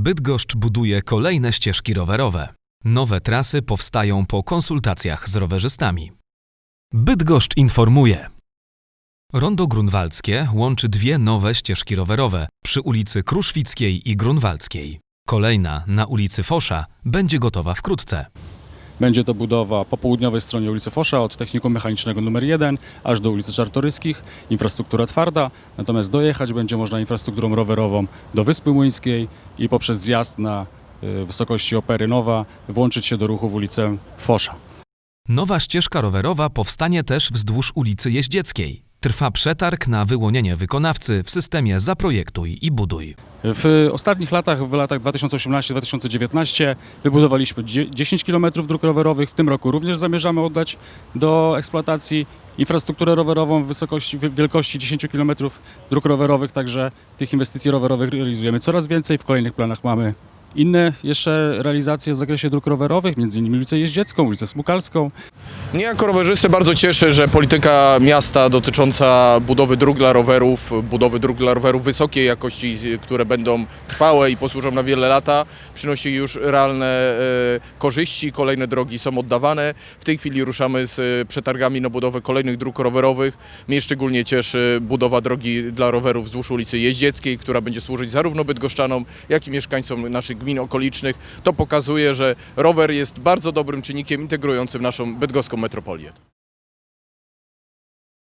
Bydgoszcz buduje kolejne ścieżki rowerowe. Nowe trasy powstają po konsultacjach z rowerzystami. Bydgoszcz informuje. Rondo Grunwaldzkie łączy dwie nowe ścieżki rowerowe przy ulicy Kruszwickiej i Grunwaldzkiej. Kolejna na ulicy Fosza będzie gotowa wkrótce. Będzie to budowa po południowej stronie ulicy Fosza od technikum mechanicznego numer 1 aż do ulicy Czartoryskich. Infrastruktura twarda, natomiast dojechać będzie można infrastrukturą rowerową do Wyspy Młyńskiej i poprzez zjazd na y, wysokości Opery Nowa włączyć się do ruchu w ulicę Fosza. Nowa ścieżka rowerowa powstanie też wzdłuż ulicy Jeździeckiej. Trwa przetarg na wyłonienie wykonawcy w systemie Zaprojektuj i Buduj. W ostatnich latach, w latach 2018-2019 wybudowaliśmy dzie- 10 km dróg rowerowych. W tym roku również zamierzamy oddać do eksploatacji infrastrukturę rowerową w wysokości, w wielkości 10 km dróg rowerowych, także tych inwestycji rowerowych realizujemy coraz więcej. W kolejnych planach mamy inne jeszcze realizacje w zakresie dróg rowerowych, m.in. ulicę Jeździecką, ulicę Smukalską. Mnie jako rowerzystę bardzo cieszy, że polityka miasta dotycząca budowy dróg dla rowerów, budowy dróg dla rowerów wysokiej jakości, które będą trwałe i posłużą na wiele lata, przynosi już realne e, korzyści. Kolejne drogi są oddawane. W tej chwili ruszamy z e, przetargami na budowę kolejnych dróg rowerowych. Mnie szczególnie cieszy budowa drogi dla rowerów wzdłuż ulicy Jeździeckiej, która będzie służyć zarówno bydgoszczanom, jak i mieszkańcom naszych gmin okolicznych. To pokazuje, że rower jest bardzo dobrym czynnikiem integrującym naszą bydgoską metropolię.